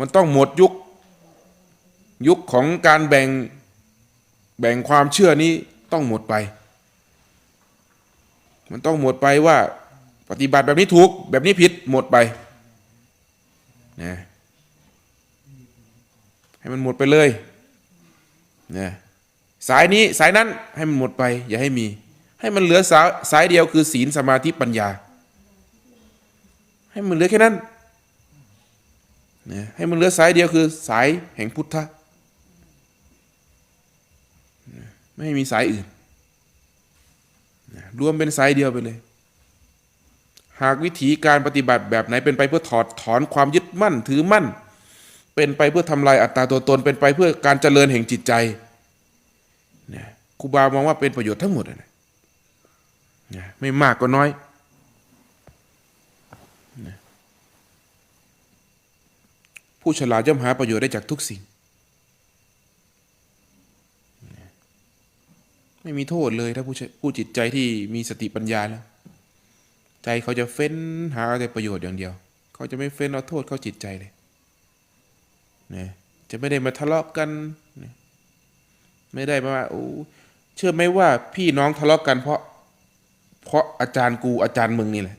มันต้องหมดยุค ยุคของการแบ่งแบ่งความเชื่อนี้ต้องหมดไป มันต้องหมดไปว่าปฏิบัติแบบนี้ถูก แบบนี้ผิดหมดไปนะให้มันหมดไปเลยนะสายนี้สายนั้นให้มันหมดไป อย่าให้มี ให้มันเหลือสายสายเดียวคือศีลสมาธิปัญญา ให้มันเหลือแค่นั้น นะให้มันเหลือสายเดียวคือสายแห่งพุทธะไม่มีสายอื่นนะรวมเป็นสายเดียวไปเลย หากวิธีการปฏิบัติแบบไหนเป็นไปเพื่อถอดถอนความยึดมั่นถือมั่น เป็นไปเพื่อทำลายอัตตาตัวตน เป็นไปเพื่อการเจริญแห่งจิตใจนะครูบามองว่าเป็นประโยชน์ทั้งหมดนะไม่มากก็น้อย ผู้ฉลาดย่อมหาประโยชน์ได้จากทุกสิ่ง ไม่มีโทษเลยถ้าผู้ผู้จิตใจที่มีสติปัญญาแล้ว ใจเขาจะเฟ้นหาแต่ประโยชน์อย่างเดียว เขาจะไม่เฟ้นเอาโทษเข้าจิตใจเลยนะจะไม่ได้มาทะเลาะกันนะไม่ได้มาว่าโอ้เชื่อไหมว่าพี่น้องทะเลาะกันเพราะ เพราะอาจารย์กูอาจารย์มึงนี่แหละ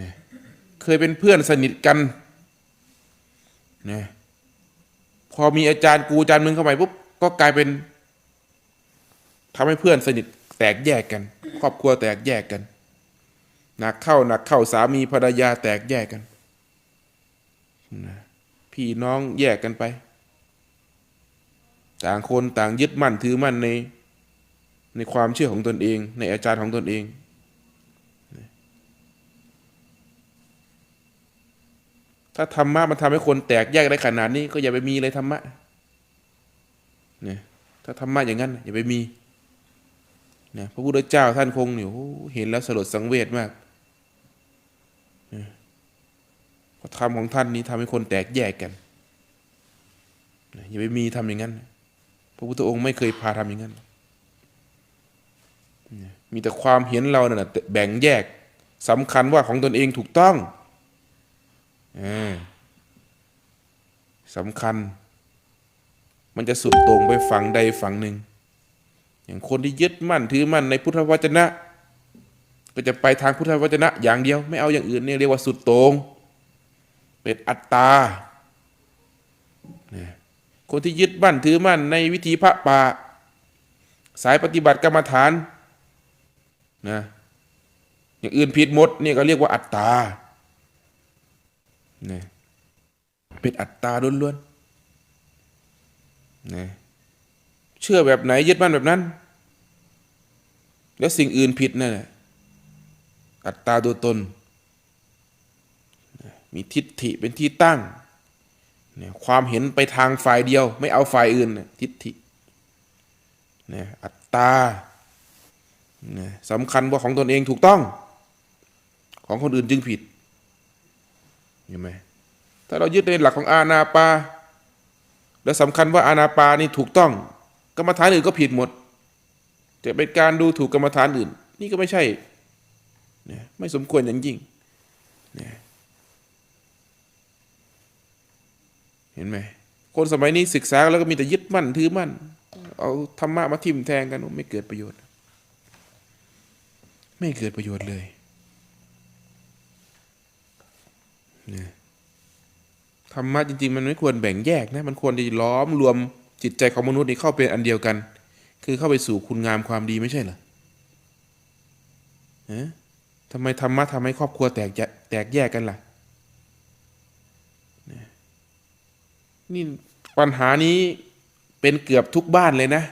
นะ เคยเป็นเพื่อนสนิทกันนะพอมีอาจารย์กูอาจารย์มึงเข้าไปปุ๊บก็กลายเป็นทำให้เพื่อนสนิทแตกแยกกัน ครอบครัวแตกแยกกันหนักเข้าหนักเข้าสามีภรรยาแตกแยกกันนะพี่น้องแยกกันไป ต่างคนต่างยึดมั่นถือมั่นใน ในความเชื่อของตนเอง ในอาจารย์ของตนเอง ถ้าธรรมะมันทำให้คนแตกแยกได้ขนาดนี้ ก็อย่าไปมีเลยธรรมะเนี่ยถ้าธรรมะอย่างนั้น อย่าไปมีนะพระพุทธเจ้าท่านคงเนี่ยเห็นแล้วสลดสังเวชมากนะเพราะธรรมของท่านนี้ทำให้คนแตกแยกกันนะอย่าไปมีทำอย่างนั้น พระพุทธองค์ไม่เคยพาทำอย่างนั้นนะมีแต่ความเห็นเราเนี่ยแบ่งแยกสำคัญว่าของตนเองถูกต้อง สำคัญ มันจะสุดโต่งไปฝั่งใดฝั่งหนึ่ง อย่างคนที่ยึดมั่นถือมั่นในพุทธวจนะ ก็จะไปทางพุทธวจนะอย่างเดียว ไม่เอาอย่างอื่นเนี่ยเรียกว่าสุดโต่งเป็นอัตตาคนที่ยึดมั่นถือมั่นในวิธีพระป่าสายปฏิบัติกรรมฐานนะอย่างอื่นผิดหมดนี่ก็เรียกว่าอัตตา นะเป็นอัตตาล้วนๆนะเชื่อแบบไหนยึดมั่นแบบนั้น แล้วสิ่งอื่นผิดนั่นแหละอัตตาตัวตน มีทิฏฐิเป็นที่ตั้งนะความเห็นไปทางฝ่ายเดียว ไม่เอาฝ่ายอื่น ทิฏฐินะอัตตานะสำคัญว่าของตนเองถูกต้อง ของคนอื่นจึงผิด เห็นไหมถ้าเรายึดในหลักของอาณาปา แล้วสำคัญว่าอาณาปานี่ถูกต้อง กรรมฐานอื่นก็ผิดหมด จะเป็นการดูถูกกรรมฐานอื่น นี่ก็ไม่ใช่เนี่ยไม่สมควรอย่างยิ่งเห็นไหมคนสมัยนี้ศึกษาแล้วก็มีแต่ยึดมั่นถือมั่น เอาธรรมะมาทิ่มแทงกันไม่เกิดประโยชน์ ไม่เกิดประโยชน์เลยเนี่ยธรรมะจริง ๆ มันไม่ควรแบ่งแยกนะมันควรจะล้อมรวมจิตใจของมนุษย์นี่เข้าเป็นอันเดียวกัน คือเข้าไปสู่คุณงามความดีไม่ใช่เหรอฮะทำไมธรรมะทำให้ครอบครัวแตกแยกแตกแยกกันล่ะนี่ยนี่ปัญหานี้เป็นเกือบทุกบ้านเลยนะ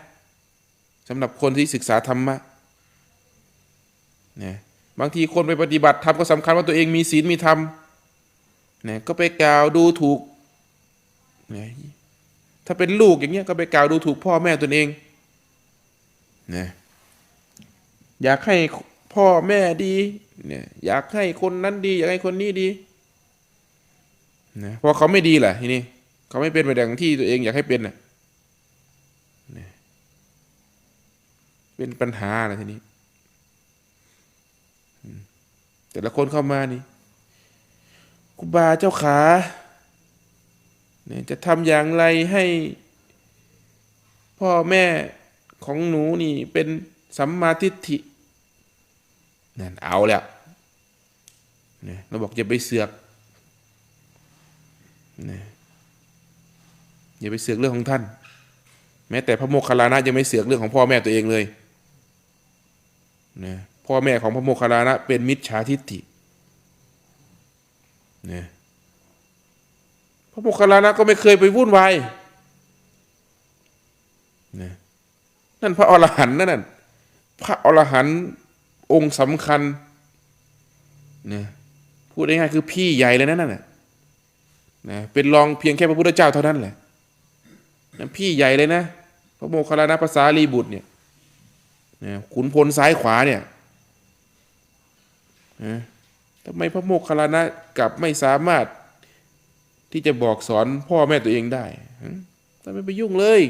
สำหรับคนที่ศึกษาธรรมะเนี่ยบางทีคนไปปฏิบัติธรรมก็สำคัญว่าตัวเองมีศีลมีธรรม นะก็ไปกล่าวดูถูกนะถ้าเป็นลูกอย่างเงี้ยก็ไปกล่าวดูถูกพ่อแม่ตนเองนะอยากให้พ่อแม่ดีเนี่ยอยากให้คนนั้นดี อยากให้คนนี้ดีนะพอเขาไม่ดีแหละทีนี้เขาไม่เป็นไปดังที่ตัวเองอยากให้เป็นน่ะนะเป็นปัญหานะทีนี้ แต่ละคนเข้ามานี่ ครูบาเจ้าขาเนี่ยจะทำอย่างไรให้ พ่อแม่ของหนูนี่เป็นสัมมาทิฏฐินั่นเอาแล้วเนี่ยเราบอกอย่าไปเสือกเนี่ยอย่าไปเสือกเรื่องของท่าน แม้แต่พระโมคคัลลานะยังไม่เสือกเรื่องของพ่อแม่ตัวเองเลยนะพ่อแม่ของพระโมคคัลลานะเป็นมิจฉาทิฏฐิ นะพระโมคคัลลานะก็ไม่เคยไปวุ่นวายนะนั่นพระอรหันต์นั่นน่ะพระอรหันต์องค์สำคัญนะพูดง่ายๆคือพี่ใหญ่เลยนั่นน่ะนะเป็นรองเพียงแค่พระพุทธเจ้าเท่านั้นแหละนะพี่ใหญ่เลยนะ พระโมคคัลลานะภาษาลีบุตรเนี่ยนะขุนพลซ้ายขวาเนี่ยนะ ทำไมพระโมคคัลลานะกลับไม่สามารถที่จะบอกสอนพ่อแม่ตัวเองได้ทำไมไปยุ่งเลย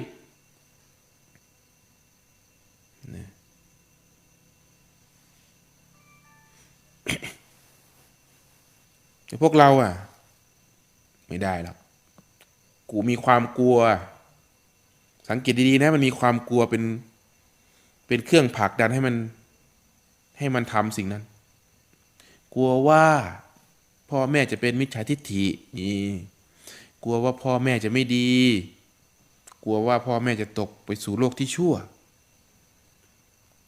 แต่พวกเราอะ ไม่ได้หรอกกูมีความกลัว สังเกตดีๆนะ มันมีความกลัวเป็น เป็นเครื่องผลักดันให้มัน ให้มันทำสิ่งนั้น กลัวว่าพ่อแม่จะเป็นมิจฉาทิฏฐินี่กลัวว่าพ่อแม่จะไม่ดี กลัวว่าพ่อแม่จะตกไปสู่โลกที่ชั่ว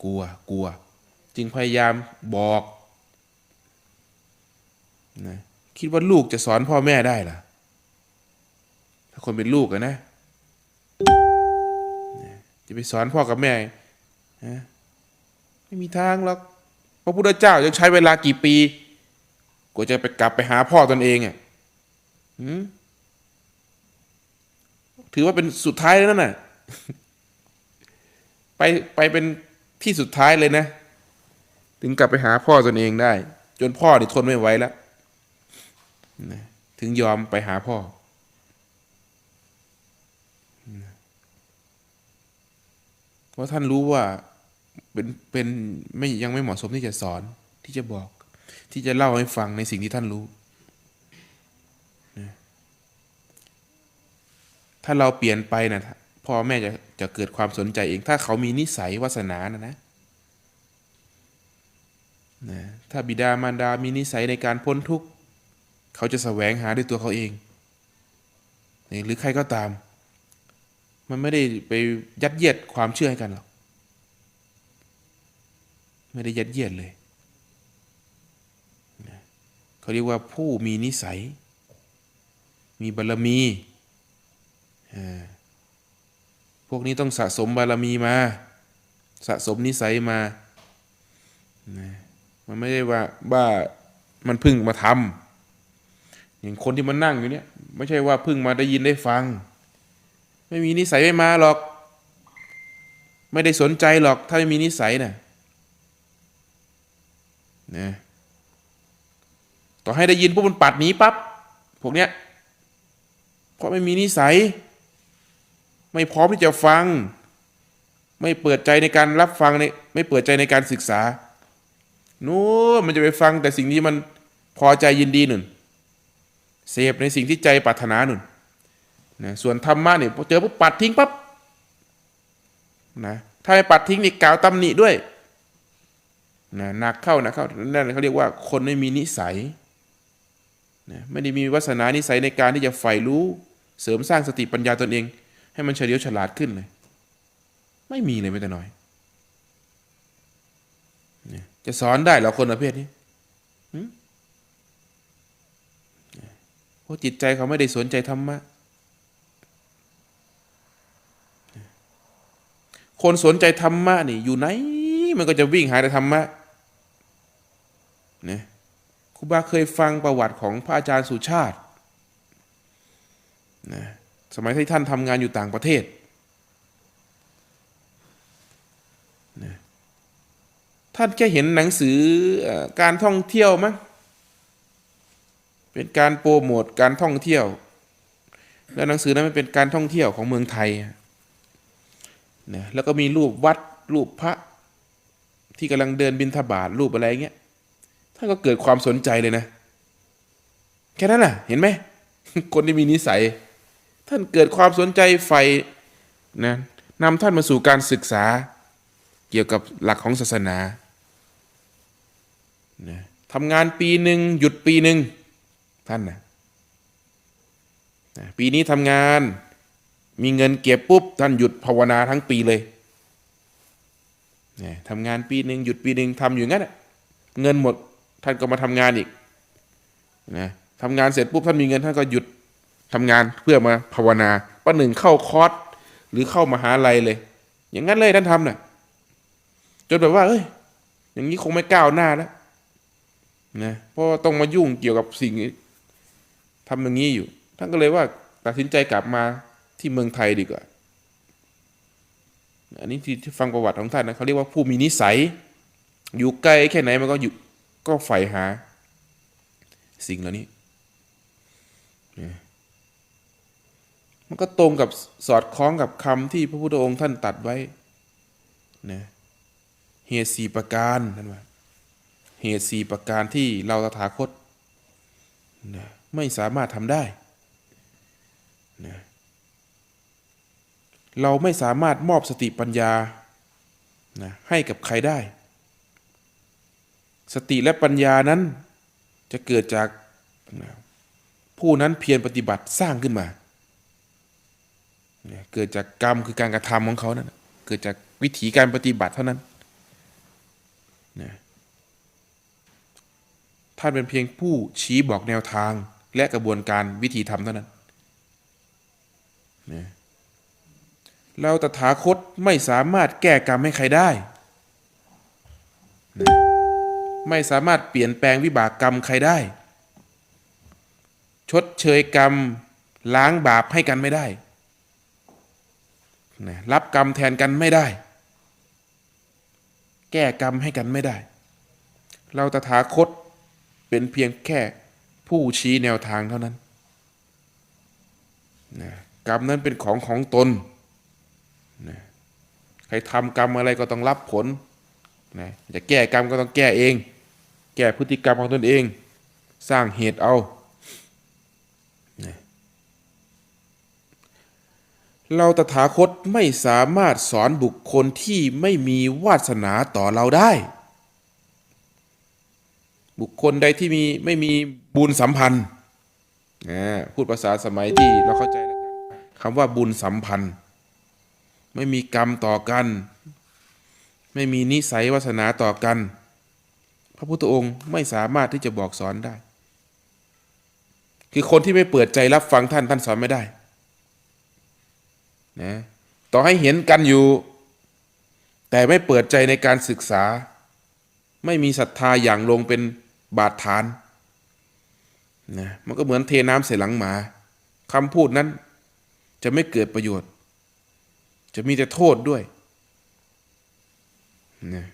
กลัวกลัว จึงพยายามบอกนะคิดว่าลูกจะสอนพ่อแม่ได้ล่ะ ถ้าคนเป็นลูกอะนะนะจะไปสอนพ่อกับแม่นะไม่มีทางหรอก ระพุทธเจ้ายังใช้เวลากี่ปีกว่าจะไปกลับไปหาพ่อตนเองอะถือว่าเป็นสุดท้ายแล้วนั่นน่ะ ไปไปเป็นที่สุดท้ายเลยนะ ถึงกลับไปหาพ่อตนเองได้ จนพ่อนี่ทนไม่ไหวแล้วถึงยอมไปหาพ่อ เพราะท่านรู้ว่า เป็นเป็นไม่ยังไม่เหมาะสมที่จะสอนที่จะบอก ที่จะเล่าให้ฟังในสิ่งที่ท่านรู้ ถ้าเราเปลี่ยนไปนะพ่อแม่จะจะเกิดความสนใจเอง ถ้าเขามีนิสัยวาสนานะนะนะถ้าบิดามารดามีนิสัยในการพ้นทุกข์ เขาจะแสวงหาด้วยตัวเขาเองหรือใครก็ตาม มันไม่ได้ไปยัดเยียดความเชื่อให้กันหรอก ไม่ได้ยัดเยียดเลยเขาเรียกว่าผู้มีนิสัย มีบารมีพวกนี้ต้องสะสมบารมีมา สะสมนิสัยมานะมันไม่ได้ว่าว่ามันพึ่งมาทำอย่างคนที่มันนั่งอยู่เนี่ย ไม่ใช่ว่าพึ่งมาได้ยินได้ฟัง ไม่มีนิสัยไม่มาหรอก ไม่ได้สนใจหรอก ถ้าไม่มีนิสัยนะ่ะ นะต่อให้ได้ยินปุ๊บมันปัดหนีปั๊บพวกเนี้ยเพราะไม่มีนิสัย ไม่พร้อมที่จะฟัง ไม่เปิดใจในการรับฟังในไม่เปิดใจในการศึกษานู้มันจะไปฟังแต่สิ่งที่มันพอใจยินดีหนึ่งเสพในสิ่งที่ใจปรารถนาหนึ่งนะส่วนธรรมะเนี่ยพอเจอปุ๊บปัดทิ้งปั๊บนะถ้าไม่ปัดทิ้งนี่กล่าวตำหนิด้วย นะหนักเข้าหนักเข้านั่นเขาเรียกว่าคนไม่มีนิสัยนะไม่ได้มีวาสนานิสัยในการที่จะใฝ่รู้เสริมสร้างสติปัญญาตนเอง ให้มันเฉลียวฉลาดขึ้นเลย ไม่มีเลยแม้แต่น้อยนะจะสอนได้เหรอคนประเภทนี้เพราะจิตใจเขาไม่ได้สนใจธรรมะคนสนใจธรรมะนี่อยู่ไหน มันก็จะวิ่งหาแต่ธรรมะ นะครูบาเคยฟังประวัติของพระอาจารย์สุชาตินะสมัยที่ท่านทำงานอยู่ต่างประเทศนะท่านแค่เห็นหนังสือการท่องเที่ยวมั้งเป็นการโปรโมทการท่องเที่ยว แล้วหนังสือนั้นมันเป็นการท่องเที่ยวของเมืองไทยนะแล้วก็มีรูปวัดรูปพระที่กำลังเดินบินทบาทรูปอะไรเงี้ย ท่านก็เกิดความสนใจเลยนะ แค่นั้นแหละเห็นไหมคนที่มีนิสัย ท่านเกิดความสนใจใฝ่นะนำท่านมาสู่การศึกษา เกี่ยวกับหลักของศาสนานะทำงานปีหนึ่งหยุดปีหนึ่งท่านนะนะปีนี้ทำงานมีเงินเก็บปุ๊บ ท่านหยุดภาวนาทั้งปีเลยนะทำงานปีหนึ่งหยุดปีหนึ่งทำอยู่งั้นเงินหมด ท่านก็มาทำงานอีกนะทำงานเสร็จปุ๊บท่านมีเงินท่านก็หยุดทำงานเพื่อมาภาวนาประหนึ่งเข้าคอร์สหรือเข้ามหาลัยเลย อย่างนั้นเลยท่านทำน่ะจนแบบว่า เอ้ย อย่างนี้คงไม่ก้าวหน้าแล้วนะเพราะต้องมายุ่งเกี่ยวกับสิ่งทำอย่างนี้อยู่ ท่านก็เลยว่าตัดสินใจกลับมาที่เมืองไทยดีกว่า อันนี้ที่ที่ฟังประวัติของท่านนะเขาเรียกว่าผู้มีนิสัย อยู่ไกลแค่ไหนมันก็อยู่ ก็ใฝ่หา สิ่งเหล่านี้ มันก็ตรงกับสอดคล้องกับคำที่พระพุทธองค์ท่านตัดไว้นะเหตุสี่ประการท่านว่าเหตุสี่ประการที่เราตถาคตนะไม่สามารถทำได้นะเราไม่สามารถมอบสติปัญญานะให้กับใครได้ สติและปัญญานั้นจะเกิดจากผู้นั้นเพียรปฏิบัติสร้างขึ้นมา เกิดจากกรรมคือการกระทำของเขานั่นเกิดจากวิถีการปฏิบัติเท่านั้นนะท่านเป็นเพียงผู้ชี้บอกแนวทางและกระบวนการวิธีทำเท่านั้นนะเราตถาคตไม่สามารถแก้กรรมให้ใครได้ ไม่สามารถเปลี่ยนแปลงวิบากกรรมใครได้ ชดเชยกรรมล้างบาปให้กันไม่ได้นะรับกรรมแทนกันไม่ได้ แก้กรรมให้กันไม่ได้ เราตถาคตเป็นเพียงแค่ผู้ชี้แนวทางเท่านั้นนะกรรมนั้นเป็นของของตนนะใครทำกรรมอะไรก็ต้องรับผลนะจะแก้กรรมก็ต้องแก้เอง แก้พฤติกรรมของตนเอง สร้างเหตุเอา เราตถาคตไม่สามารถสอนบุคคลที่ไม่มีวาสนาต่อเราได้ บุคคลใดที่มีไม่มีบุญสัมพันธ์พูดภาษาสมัยที่เราเข้าใจแล้วกันคำว่าบุญสัมพันธ์ ไม่มีกรรมต่อกัน ไม่มีนิสัยวาสนาต่อกัน พระพุทธองค์ไม่สามารถที่จะบอกสอนได้ คือคนที่ไม่เปิดใจรับฟังท่านท่านสอนไม่ได้นะต่อให้เห็นกันอยู่ แต่ไม่เปิดใจในการศึกษา ไม่มีศรัทธาอย่างลงเป็นบาดฐานนะมันก็เหมือนเทน้ำใส่หลังหมาคำพูดนั้นจะไม่เกิดประโยชน์ จะมีแต่โทษด้วยนะ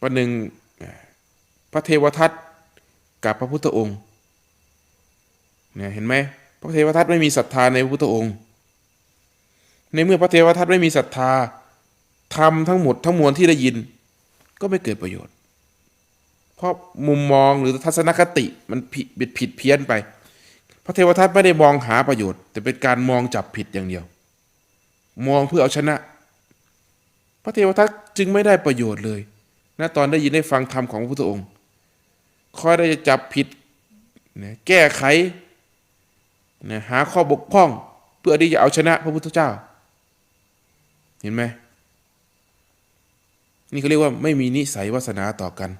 ประหนึ่ง พระเทวทัตกับพระพุทธองค์เนี่ยเห็นไหมพระเทวทัตไม่มีศรัทธาในพระพุทธองค์ ในเมื่อพระเทวทัตไม่มีศรัทธาทำทั้งหมดทั้งมวลที่ได้ยิน ก็ไม่เกิดประโยชน์ เพราะมุมมองหรือทัศนคติมันผิดผิดเพี้ยนไป พระเทวทัตไม่ได้มองหาประโยชน์ แต่เป็นการมองจับผิดอย่างเดียว มองเพื่อเอาชนะ พระเทวทัตจึงไม่ได้ประโยชน์เลยนะตอนได้ยินได้ฟังธรรมของพระพุทธองค์ คอยได้จะจับผิดนะแก้ไขนะหาข้อบกพร่อง เพื่อที่จะเอาชนะพระพุทธเจ้า เห็นไหมนี่เขาเรียกว่าไม่มีนิสัยวาสนาต่อกัน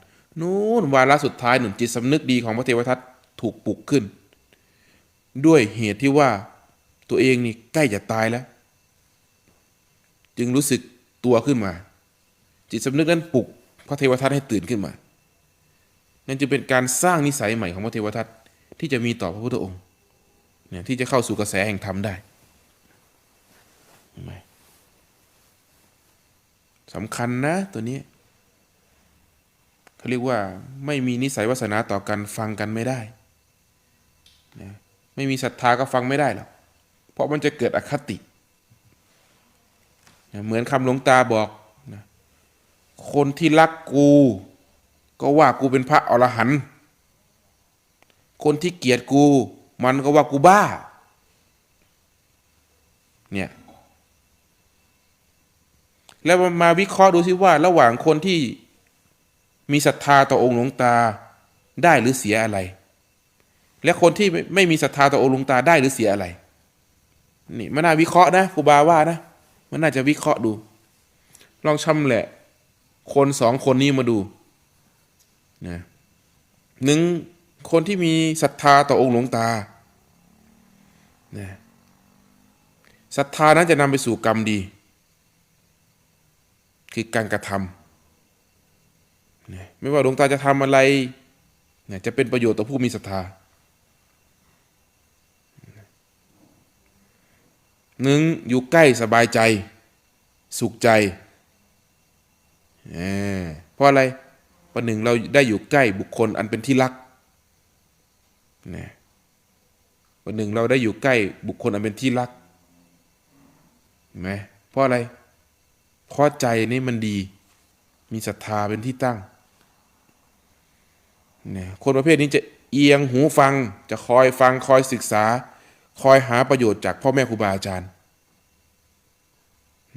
นู้นวาระสุดท้ายหนึ่งจิตสำนึกดีของพระเทวทัตถูกปลุกขึ้น ด้วยเหตุที่ว่าตัวเองนี่ใกล้จะตายแล้ว จึงรู้สึกตัวขึ้นมา จิตสำนึกนั้นปลุกพระเทวทัตให้ตื่นขึ้นมา นั่นจึงเป็นการสร้างนิสัยใหม่ของพระเทวทัตที่จะมีต่อพระพุทธองค์เนี่ยที่จะเข้าสู่กระแสแห่งธรรมได้ไสำคัญนะตัวนี้เขาเรียกว่าไม่มีนิสัยวาสนาต่อกันฟังกันไม่ได้นะไม่มีศรัทธาก็ฟังไม่ได้หรอกเพราะมันจะเกิดอคตินะเหมือนคำหลวงตาบอกนะคนที่รักกู ก็ว่ากูเป็นพระอรหันต์คนที่เกลียดกู มันก็ว่ากูบ้า เนี่ย แล้วมาวิเคราะห์ดูสิว่า ระหว่างคนที่มีศรัทธาต่อองค์หลวงตาได้หรือเสียอะไร และคนที่ไม่ไม่มีศรัทธาต่อองค์หลวงตาได้หรือเสียอะไร นี่มันน่าวิเคราะห์นะครูบาว่านะ มันน่าจะวิเคราะห์ดู ลองชำแหละ คนสองคนนี้มาดู นะหนึ่งคนที่มีศรัทธาต่อองค์หลวงตานะศรัทธานั้นจะนำไปสู่กรรมดี คือการกระทำนะไม่ว่าหลวงตาจะทำอะไรนะจะเป็นประโยชน์ต่อผู้มีศรัทธาหนึ่งอยู่ใกล้สบายใจ สุขใจเออเพราะอะไร ประหนึ่งเราได้อยู่ใกล้บุคคลอันเป็นที่รักนะประหนึ่งเราได้อยู่ใกล้บุคคลอันเป็นที่รักเห็นไหมเพราะอะไร เพราะใจนี่มันดี มีศรัทธาเป็นที่ตั้งเนี่ยคนประเภทนี้จะเอียงหูฟัง จะคอยฟังคอยศึกษา คอยหาประโยชน์จากพ่อแม่ครูบาอาจารย์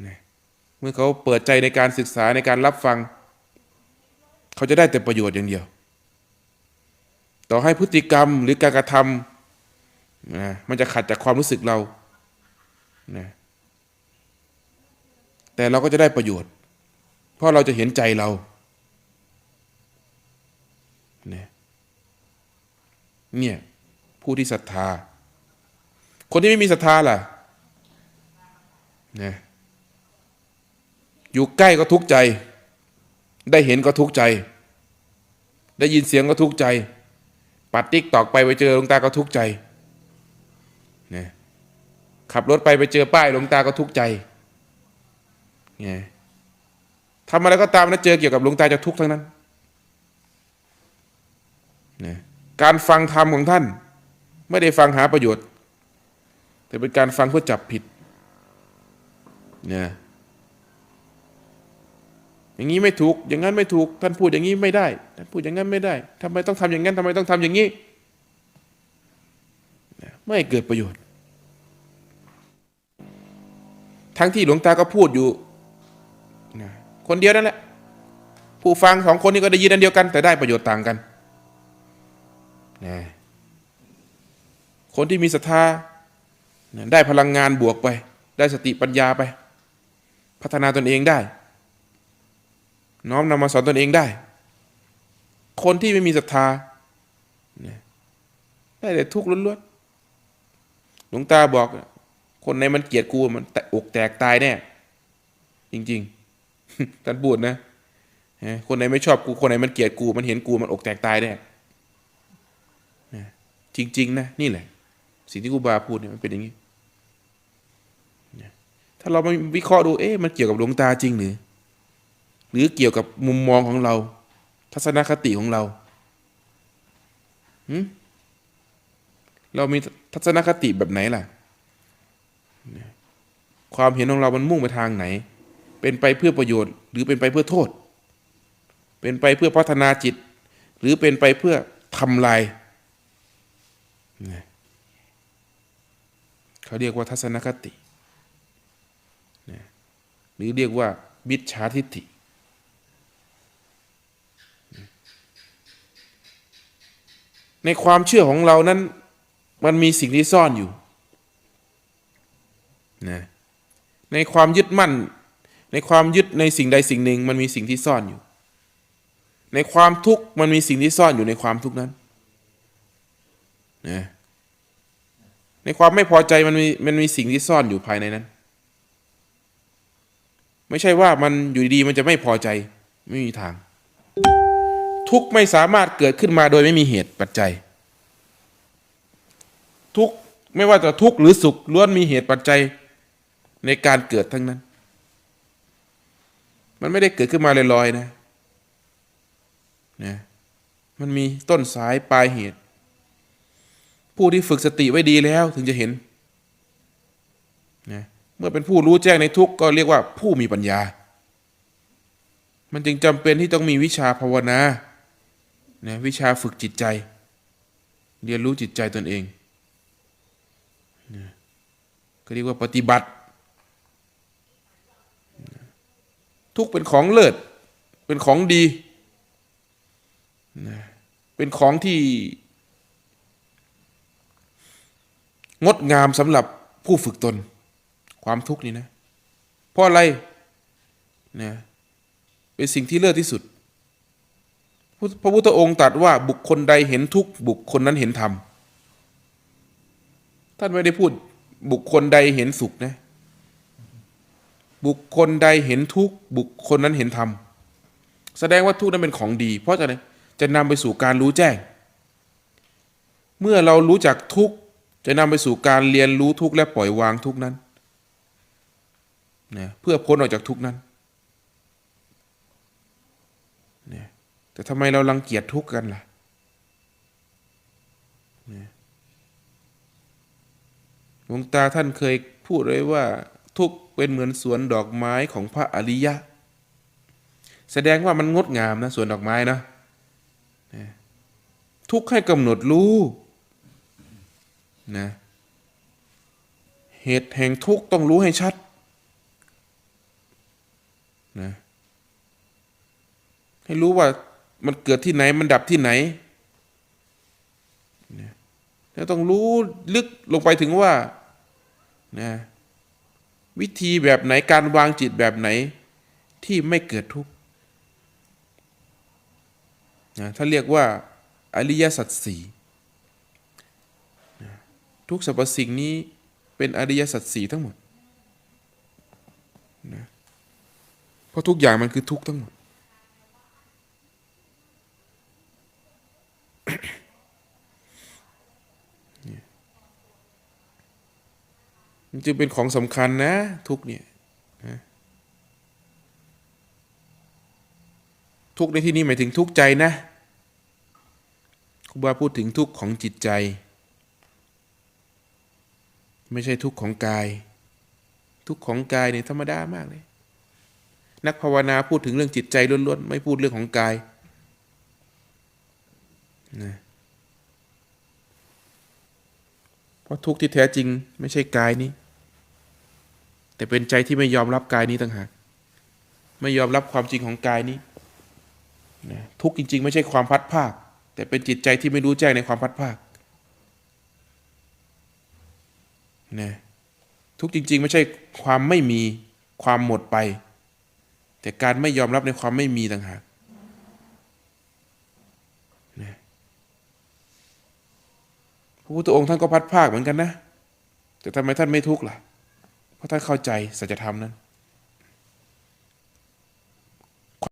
เนี่ยเมื่อเขาเปิดใจในการศึกษาในการรับฟัง เขาจะได้แต่ประโยชน์อย่างเดียว ต่อให้พฤติกรรมหรือการกระทำนะมันจะขัดจากความรู้สึกเรานะแต่เราก็จะได้ประโยชน์ เพราะเราจะเห็นใจเราเนี่ยเนี่ยผู้ที่ศรัทธา คนที่ไม่มีศรัทธาล่ะนะอยู่ใกล้ก็ทุกข์ใจ ได้เห็นก็ทุกข์ใจ ได้ยินเสียงก็ทุกข์ใจ ปัดติ๊กตอกไปไปเจอหลวงตาก็ทุกข์ใจนะขับรถไปไปเจอป้ายหลวงตาก็ทุกข์ใจไงทำอะไรก็ตามนะเจอเกี่ยวกับหลวงตาจะทุกข์ทั้งนั้นนะการฟังธรรมของท่าน ไม่ได้ฟังหาประโยชน์ แต่เป็นการฟังเพื่อจับผิดเนี่ย อย่างนี้ไม่ถูก อย่างนั้นไม่ถูก ท่านพูดอย่างนี้ไม่ได้ ท่านพูดอย่างนั้นไม่ได้ทำไมต้องทำอย่างนั้นทำไมต้องทำอย่างนี้ ไม่เกิดประโยชน์ ทั้งที่หลวงตาก็พูดอยู่ คนเดียวนั่นแหละ ผู้ฟังสองคนนี้ก็ได้ยินอันเดียวกัน แต่ได้ประโยชน์ต่างกันนะคนที่มีศรัทธาได้พลังงานบวกไป ได้สติปัญญาไป พัฒนาตนเองได้ น้อมนำมาสอนตนเองได้ คนที่ไม่มีศรัทธานะได้แต่ทุกข์ล้วนๆหลวงตาบอก คนในมันเกลียดกูมันแตกอกแตกตายแน่จริงๆท่านพูดนะฮะคนไหนไม่ชอบกู คนไหนมันเกลียดกู มันเห็นกูมันอกแตกตายแน่นะจริง ๆ นะ นี่แหละ สิ่งที่ครูบาพูดเนี่ยมันเป็นอย่างนี้ถ้าเรามาวิเคราะห์ดู เอ๊ะ มันเกี่ยวกับหลวงตาจริงหรือ หรือเกี่ยวกับมุมมองของเรา ทัศนคติของเราเรามีทัศนคติแบบไหนล่ะ ความเห็นของเรามันมุ่งไปทางไหน เป็นไปเพื่อประโยชน์ หรือเป็นไปเพื่อโทษ เป็นไปเพื่อพัฒนาจิต หรือเป็นไปเพื่อทำลายเขาเรียกว่าทัศนคติหรือเรียกว่ามิจฉาทิฏฐิ ในความเชื่อของเรานั้น มันมีสิ่งที่ซ่อนอยู่นะในความยึดมั่น ในความยึดในสิ่งใดสิ่งหนึ่ง มันมีสิ่งที่ซ่อนอยู่ ในความทุกข์มันมีสิ่งที่ซ่อนอยู่ในความทุกข์นั้นนะในความไม่พอใจมันมีมันมีสิ่งที่ซ่อนอยู่ภายในนั้น ไม่ใช่ว่ามันอยู่ดีมันจะไม่พอใจไม่มีทาง ทุกไม่สามารถเกิดขึ้นมาโดยไม่มีเหตุปัจจัย ทุกไม่ว่าจะทุกข์หรือสุขล้วนมีเหตุปัจจัยในการเกิดทั้งนั้น มันไม่ได้เกิดขึ้นมาลอยๆนะนะมันมีต้นสายปลายเหตุ ผู้ที่ฝึกสติไว้ดีแล้วถึงจะเห็นนะเมื่อเป็นผู้รู้แจ้งในทุกข์ก็เรียกว่าผู้มีปัญญา มันจึงจำเป็นที่ต้องมีวิชาภาวนา นะวิชาฝึกจิตใจ เรียนรู้จิตใจตนเองนะก็เรียกว่าปฏิบัติ ทุกเป็นของเลิศ เป็นของดีนะเป็นของที่ งดงามสำหรับผู้ฝึกตน ความทุกข์นี่นะ เพราะอะไรนะเป็นสิ่งที่เลิศที่สุด พระพุทธองค์ตรัสว่าบุคคลใดเห็นทุกบุคคลนั้นเห็นธรรมท่านไม่ได้พูดบุคคลใดเห็นสุขนะ บุคคลใดเห็นทุกบุคคลนั้นเห็นธรรมแสดงว่าทุกนั้นเป็นของดี เพราะจะอะไรจะนำไปสู่การรู้แจ้ง เมื่อเรารู้จักทุกจะนำไปสู่การเรียนรู้ทุกและปล่อยวางทุกนั้นนะเพื่อพ้นออกจากทุกนั้นนะ แต่ทำไมเรารังเกียจทุกข์กันล่ะหลวงตาท่านเคยพูดไว้ว่า ทุกข์เป็นเหมือนสวนดอกไม้ของพระอริยะ แสดงว่ามันงดงามนะสวนดอกไม้นะทุกข์ให้กำหนดรู้นะเหตุแห่งทุกข์ต้องรู้ให้ชัดนะให้รู้ว่า มันเกิดที่ไหนมันดับที่ไหนนะแล้วต้องรู้ลึกลงไปถึงว่านะวิธีแบบไหนการวางจิตแบบไหนที่ไม่เกิดทุกข์นะถ้าเรียกว่าอริยสัจสี่ทุกสรรพสิ่งนี้เป็นอริยสัจสี่ทั้งหมดนะเพราะทุกอย่างมันคือทุกข์ทั้งหมด มันจึงเป็นของสำคัญนะ ทุกเนี่ยทุกในที่นี้หมายถึงทุกใจนะครูบาพูดถึงทุกของจิตใจ ไม่ใช่ทุกของกาย ทุกของกายเนี่ยธรรมดามากเลย นักภาวนาพูดถึงเรื่องจิตใจล้วนๆไม่พูดเรื่องของกายนะเพราะทุกที่แท้จริงไม่ใช่กายนี้ แต่เป็นใจที่ไม่ยอมรับกายนี้ต่างหากไม่ยอมรับความจริงของกายนี้นะทุกจริง ๆ ไม่ใช่ความพัดภาค แต่เป็นจิตใจที่ไม่รู้แจ้งในความพัดภาคนะทุกจริง ๆ ไม่ใช่ความไม่มีความหมดไป แต่การไม่ยอมรับในความไม่มีต่างหากนะพระพุทธองค์ท่านก็พัดภาคเหมือนกันนะ แต่ทำไมท่านไม่ทุกข์ล่ะ เพราะท่านเข้าใจสัจธรรมนั้น